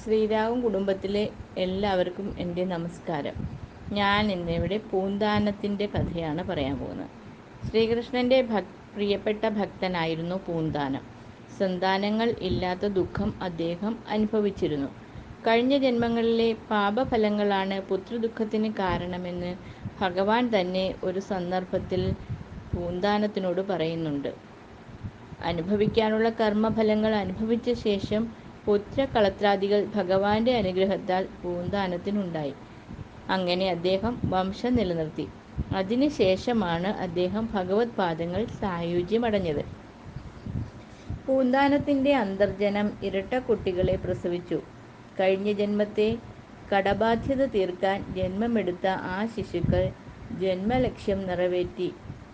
ശ്രീരാഗം കുടുംബത്തിലെ എല്ലാവർക്കും എന്റെ നമസ്കാരം. ഞാൻ ഇന്നിവിടെ പൂന്താനത്തിന്റെ കഥയാണ് പറയാൻ പോകുന്നത്. ശ്രീകൃഷ്ണന്റെ ഭക് പ്രിയപ്പെട്ട ഭക്തനായിരുന്നു പൂന്താനം. സന്താനങ്ങൾ ഇല്ലാത്ത ദുഃഖം അദ്ദേഹം അനുഭവിച്ചിരുന്നു. കഴിഞ്ഞ ജന്മങ്ങളിലെ പാപഫലങ്ങളാണ് പുത്രദുഃഖത്തിന് കാരണമെന്ന് ഭഗവാൻ തന്നെ ഒരു സന്ദർഭത്തിൽ പൂന്താനത്തിനോട് പറയുന്നുണ്ട്. അനുഭവിക്കാനുള്ള കർമ്മഫലങ്ങൾ അനുഭവിച്ച ശേഷം പുത്രകളത്രാദികൾ ഭഗവാന്റെ അനുഗ്രഹത്താൽ പൂന്താനത്തിനുണ്ടായി. അങ്ങനെ അദ്ദേഹം വംശം നിലനിർത്തി. അതിനുശേഷമാണ് അദ്ദേഹം ഭഗവത് പാദങ്ങൾ സായുജ്യമടഞ്ഞത്. പൂന്താനത്തിന്റെ അന്തർജനം ഇരട്ട കുട്ടികളെ പ്രസവിച്ചു. കഴിഞ്ഞ ജന്മത്തെ കടബാധ്യത തീർക്കാൻ ജന്മമെടുത്ത ആ ശിശുക്കൾ ജന്മലക്ഷ്യം നിറവേറ്റി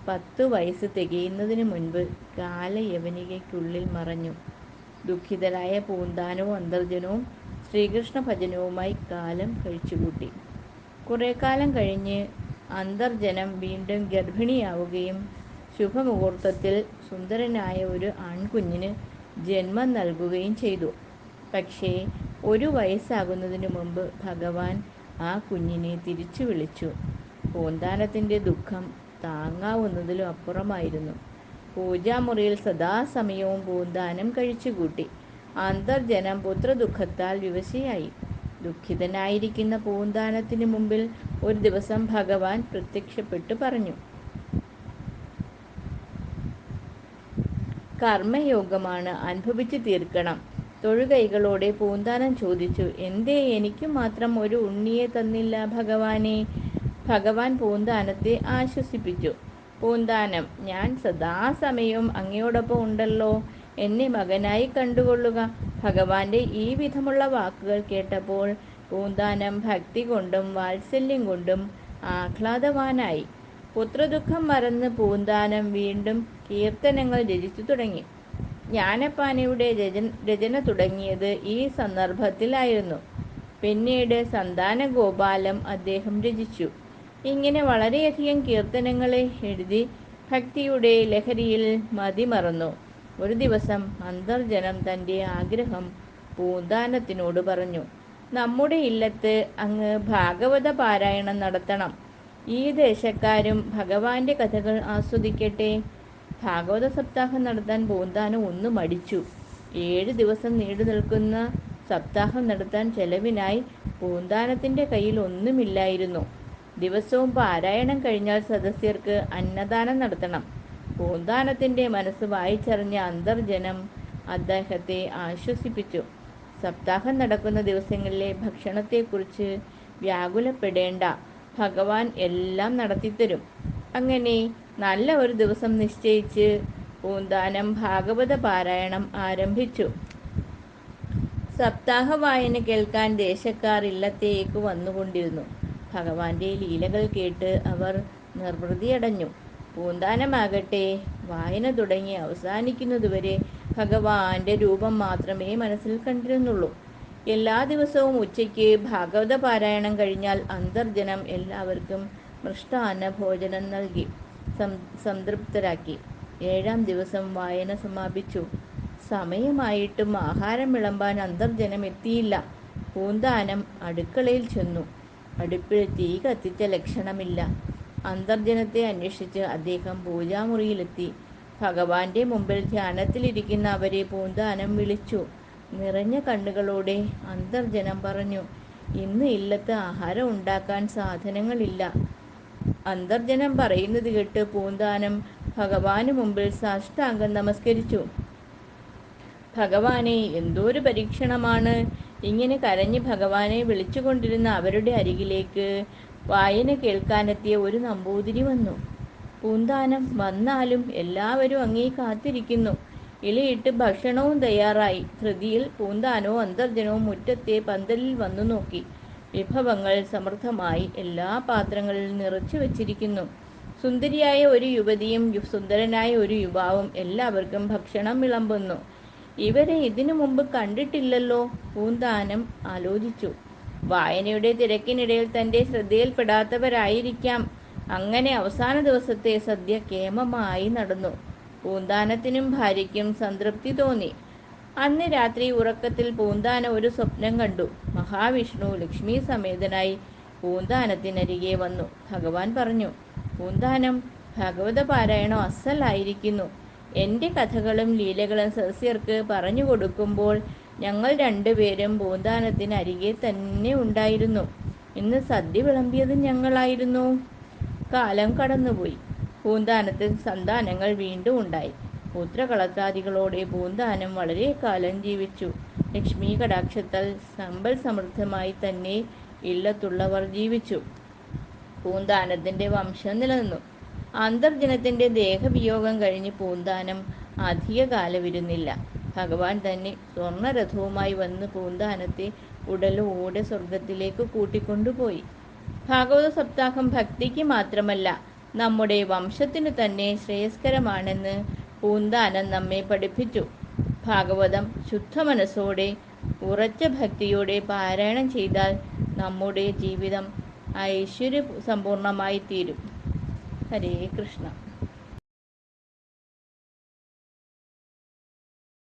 പത്തു വയസ്സ് തികയുന്നതിന് മുൻപ് കാലയവനികയ്ക്കുള്ളിൽ മറഞ്ഞു. ദുഃഖിതരായ പൂന്താനവും അന്തർജനവും ശ്രീകൃഷ്ണ ഭജനവുമായി കാലം കഴിച്ചുകൂട്ടി. കുറെ കാലം കഴിഞ്ഞ് അന്തർജനം വീണ്ടും ഗർഭിണിയാവുകയും ശുഭമുഹൂർത്തത്തിൽ സുന്ദരനായ ഒരു ആൺകുഞ്ഞിന് ജന്മം നൽകുകയും ചെയ്തു. പക്ഷേ ഒരു വയസ്സാകുന്നതിന് മുമ്പ് ഭഗവാൻ ആ കുഞ്ഞിനെ തിരിച്ചു വിളിച്ചു. പൂന്താനത്തിന്റെ ദുഃഖം താങ്ങാവുന്നതിലും അപ്പുറമായിരുന്നു. പൂജാമുറിയിൽ സദാസമയവും പൂന്താനം കഴിച്ചുകൂട്ടി. അന്തർജനം പുത്രദുഃഖത്താൽ വിവശയായി. ദുഃഖിതനായിരിക്കുന്ന പൂന്താനത്തിന് മുമ്പിൽ ഒരു ദിവസം ഭഗവാൻ പ്രത്യക്ഷപ്പെട്ടു പറഞ്ഞു. കർമ്മയോഗമാണ് അനുഭവിച്ചു തീർക്കണം. തൊഴുകൈകളോടെ പൂന്താനം ചോദിച്ചു. എന്തേ എനിക്ക് മാത്രം ഒരു ഉണ്ണിയെ തന്നില്ല ഭഗവാനെ? ഭഗവാൻ പൂന്താനത്തെ ആശ്വസിപ്പിച്ചു. പൂന്താനം. ഞാൻ സദാസമയവും അങ്ങയോടൊപ്പം ഉണ്ടല്ലോ. എന്നെ മകനായി കണ്ടുകൊള്ളുക. ഭഗവാന്റെ ഈ വിധമുള്ള വാക്കുകൾ കേട്ടപ്പോൾ പൂന്താനം ഭക്തി കൊണ്ടും വാത്സല്യം കൊണ്ടും ആഹ്ലാദവാനായി. പുത്രദുഃഖം മറന്ന് പൂന്താനം വീണ്ടും കീർത്തനങ്ങൾ രചിച്ചു തുടങ്ങി. ജ്ഞാനപ്പാനയുടെ രചന രചന തുടങ്ങിയത് ഈ സന്ദർഭത്തിലായിരുന്നു. പിന്നീട് സന്താന ഗോപാലം അദ്ദേഹം രചിച്ചു. ഇങ്ങനെ വളരെയധികം കീർത്തനങ്ങളെ എഴുതി ഭക്തിയുടെ ലഹരിയിൽ മതിമറന്നു. ഒരു ദിവസം അന്തർജനം തന്റെ ആഗ്രഹം പൂന്താനത്തിനോട് പറഞ്ഞു നമ്മുടെ ഇല്ലത്ത് അങ്ങ് ഭാഗവത പാരായണം നടത്തണം. ഈ ദേശക്കാരും ഭഗവാന്റെ കഥകൾ ആസ്വദിക്കട്ടെ. ഭാഗവത സപ്താഹം നടത്താൻ പൂന്താനം ഒന്ന് മടിച്ചു. ഏഴ് ദിവസം നീണ്ടു നിൽക്കുന്ന സപ്താഹം നടത്താൻ ചെലവിനായി പൂന്താനത്തിന്റെ കയ്യിൽ ഒന്നുമില്ലായിരുന്നു. ദിവസവും പാരായണം കഴിഞ്ഞാൽ സദസ്യർക്ക് അന്നദാനം നടത്തണം. പൂന്താനത്തിന്റെ മനസ്സ് വായിച്ചറിഞ്ഞ അന്തർജനം അദ്ദേഹത്തെ ആശ്വസിപ്പിച്ചു. സപ്താഹം നടക്കുന്ന ദിവസങ്ങളിലെ ഭക്ഷണത്തെക്കുറിച്ച് വ്യാകുലപ്പെടേണ്ട. ഭഗവാൻ എല്ലാം നടത്തിത്തരും. അങ്ങനെ നല്ല ഒരു ദിവസം നിശ്ചയിച്ച് പൂന്താനം ഭാഗവത പാരായണം ആരംഭിച്ചു. സപ്താഹ വായന കേൾക്കാൻ ദേശക്കാർ ഇല്ലത്തേക്ക് വന്നുകൊണ്ടിരുന്നു. ഭഗവാന്റെ ലീലകൾ കേട്ട് അവർ നിർവൃതിയടഞ്ഞു പൂന്താനമാകട്ടെ വായന തുടങ്ങി അവസാനിക്കുന്നതുവരെ ഭഗവാന്റെ രൂപം മാത്രമേ മനസ്സിൽ കണ്ടിരുന്നുള്ളൂ. എല്ലാ ദിവസവും ഉച്ചയ്ക്ക് ഭാഗവത പാരായണം കഴിഞ്ഞാൽ അന്തർജനം എല്ലാവർക്കും മൃഷ്ടാന്ന ഭോജനം നൽകി സംതൃപ്തരാക്കി. ഏഴാം ദിവസം വായന സമാപിച്ചു. സമയമായിട്ടും ആഹാരം വിളമ്പാൻ അന്തർജനം എത്തിയില്ല പൂന്താനം അടുക്കളയിൽ ചെന്നു. അടുപ്പിൽ തീ കത്തിച്ച ലക്ഷണമില്ല. അന്തർജനത്തെ അന്വേഷിച്ച് അദ്ദേഹം പൂജാമുറിയിലെത്തി. ഭഗവാന്റെ മുമ്പിൽ ധ്യാനത്തിലിരിക്കുന്ന അവരെ പൂന്താനം വിളിച്ചു. നിറഞ്ഞ കണ്ണുകളോടെ അന്തർജനം പറഞ്ഞു ഇന്ന് ഇല്ലത്ത് ആഹാരം ഉണ്ടാക്കാൻ സാധനങ്ങളില്ല അന്തർജനം പറയുന്നത് കേട്ട് പൂന്താനം ഭഗവാന് മുമ്പിൽ സാഷ്ടാംഗം നമസ്കരിച്ചു. ഭഗവാനെ എന്തോ ഒരു പരീക്ഷണമാണ്. ഇങ്ങനെ കരഞ്ഞ് ഭഗവാനെ വിളിച്ചുകൊണ്ടിരുന്ന അവരുടെ അരികിലേക്ക് വായന കേൾക്കാനെത്തിയ ഒരു നമ്പൂതിരി വന്നു. പൂന്താനം വന്നാലും എല്ലാവരും അങ്ങേ കാത്തിരിക്കുന്നു. ഇലയിട്ട് ഭക്ഷണവും തയ്യാറായി. ധൃതിയിൽ പൂന്താനവും അന്തർജനവും മുറ്റത്തെ പന്തലിൽ വന്നു നോക്കി. വിഭവങ്ങൾ സമൃദ്ധമായി എല്ലാ പാത്രങ്ങളിൽ നിറച്ചു വച്ചിരിക്കുന്നു. സുന്ദരിയായ ഒരു യുവതിയും സുന്ദരനായ ഒരു യുവാവും എല്ലാവർക്കും ഭക്ഷണം വിളമ്പുന്നു. ഇവരെ ഇതിനു മുമ്പ് കണ്ടിട്ടില്ലല്ലോ പൂന്താനം ആലോചിച്ചു. വായനയുടെ തിരക്കിനിടയിൽ തന്റെ ശ്രദ്ധയിൽപ്പെടാത്തവരായിരിക്കാം. അങ്ങനെ അവസാന ദിവസത്തെ സദ്യ കേമമായി നടന്നു. പൂന്താനത്തിനും ഭാര്യയ്ക്കും സംതൃപ്തി തോന്നി. അന്ന് രാത്രി ഉറക്കത്തിൽ പൂന്താന ഒരു സ്വപ്നം കണ്ടു. മഹാവിഷ്ണു ലക്ഷ്മി സമേതനായി പൂന്താനത്തിനരികെ വന്നു. ഭഗവാൻ പറഞ്ഞു പൂന്താനം ഭഗവത പാരായണം അസലായിരിക്കുന്നു. എന്റെ കഥകളും ലീലകളും സസ്യർക്ക് പറഞ്ഞു കൊടുക്കുമ്പോൾ ഞങ്ങൾ രണ്ടുപേരും പൂന്താനത്തിന് അരികെ തന്നെ ഉണ്ടായിരുന്നു. ഇന്ന് സദ്യ വിളമ്പിയത് ഞങ്ങളായിരുന്നു. കാലം കടന്നുപോയി. പൂന്താനത്തിൽ സന്താനങ്ങൾ വീണ്ടും ഉണ്ടായി. പുത്രകളത്താദികളോടെ പൂന്താനം വളരെ കാലം ജീവിച്ചു. ലക്ഷ്മി കടാക്ഷത്താൽ സമ്പൽ സമൃദ്ധമായി തന്നെ ഇല്ലത്തുള്ളവർ ജീവിച്ചു. പൂന്താനത്തിന്റെ വംശം നിലനിന്നു. അന്തർജനത്തിന്റെ ദേഹവിയോഗം കഴിഞ്ഞ് പൂന്താനം അധികകാലമിരുന്നില്ല ഭഗവാൻ തന്നെ സ്വർണരഥവുമായി വന്ന് പൂന്താനത്തെ ഉടലോടെ സ്വർഗത്തിലേക്ക് കൂട്ടിക്കൊണ്ടുപോയി. ഭാഗവത സപ്താഹം ഭക്തിക്ക് മാത്രമല്ല നമ്മുടെ വംശത്തിനു തന്നെ ശ്രേയസ്കരമാണെന്ന് പൂന്താനം നമ്മെ പഠിപ്പിച്ചു. ഭാഗവതം ശുദ്ധ മനസ്സോടെ ഉറച്ച ഭക്തിയോടെ പാരായണം ചെയ്താൽ നമ്മുടെ ജീവിതം ഐശ്വര്യ സമ്പൂർണമായി തീരും ഹരേ കൃഷ്ണ.